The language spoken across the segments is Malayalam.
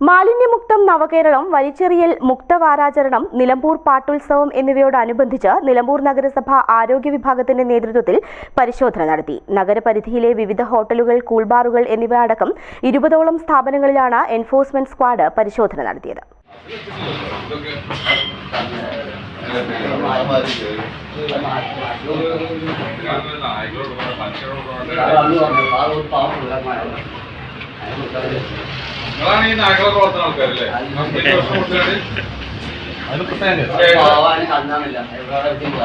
മാലിന്യമുക്തം നവകേരളം വലിച്ചെറിയൽ മുക്തവാരാചരണം നിലമ്പൂർ പാട്ടുത്സവം എന്നിവയോടനുബന്ധിച്ച് നിലമ്പൂർ നഗരസഭ ആരോഗ്യ വിഭാഗത്തിന്റെ നേതൃത്വത്തിൽ പരിശോധന നടത്തി. നഗരപരിധിയിലെ വിവിധ ഹോട്ടലുകൾ കൂൾബാറുകൾ എന്നിവ അടക്കം ഇരുപതോളം സ്ഥാപനങ്ങളിലാണ് എൻഫോഴ്സ്മെന്റ് സ്ക്വാഡ് പരിശോധന നടത്തിയത്. നിങ്ങളാണ് ഈ വളർത്തുന്ന ആൾക്കാരല്ലേ? കൊടുത്തിട്ട്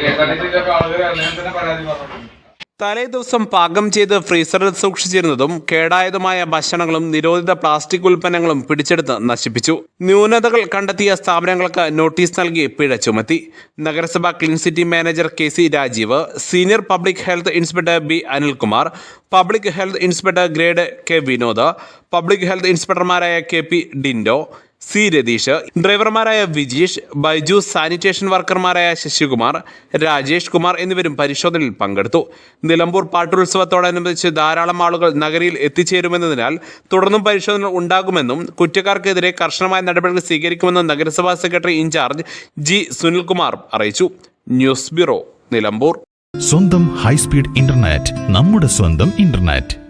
കേരളത്തിലൊക്കെ ആളുകൾ അങ്ങനെ തന്നെ പരാതി പറഞ്ഞു തലേ ദിവസം പാകം ചെയ്ത് ഫ്രീസറിൽ സൂക്ഷിച്ചിരുന്നതും കേടായതുമായ ഭക്ഷണങ്ങളും നിരോധിത പ്ലാസ്റ്റിക് ഉൽപ്പന്നങ്ങളും പിടിച്ചെടുത്ത് നശിപ്പിച്ചു. ന്യൂനതകൾ കണ്ടെത്തിയ സ്ഥാപനങ്ങൾക്ക് നോട്ടീസ് നൽകി പിഴ ചുമത്തി. നഗരസഭ clean city manager K C Rajeev senior public health inspector B Anilkumar public health inspector grade K Vinod public health ഇൻസ്പെക്ടർമാരായ K P Dindo C Ratheesh ഡ്രൈവർമാരായ Vijeesh Baiju sanitation വർക്കർമാരായ ശശികുമാർ രാജേഷ് കുമാർ എന്നിവരും പരിശോധനയിൽ പങ്കെടുത്തു. നിലമ്പൂർ പാട്ടുത്സവത്തോടനുബന്ധിച്ച് ധാരാളം ആളുകൾ നഗരിയിൽ എത്തിച്ചേരുമെന്നതിനാൽ തുടർന്നും പരിശോധന ഉണ്ടാകുമെന്നും കുറ്റക്കാർക്കെതിരെ കർശനമായ നടപടികൾ സ്വീകരിക്കുമെന്നും നഗരസഭാ സെക്രട്ടറി ഇൻചാർജ് ജി സുനിൽകുമാർ അറിയിച്ചു. News bureau Nilambur. സ്വന്തം ഹൈസ്പീഡ് ഇന്റർനെറ്റ് നമ്മുടെ സ്വന്തം ഇന്റർനെറ്റ്.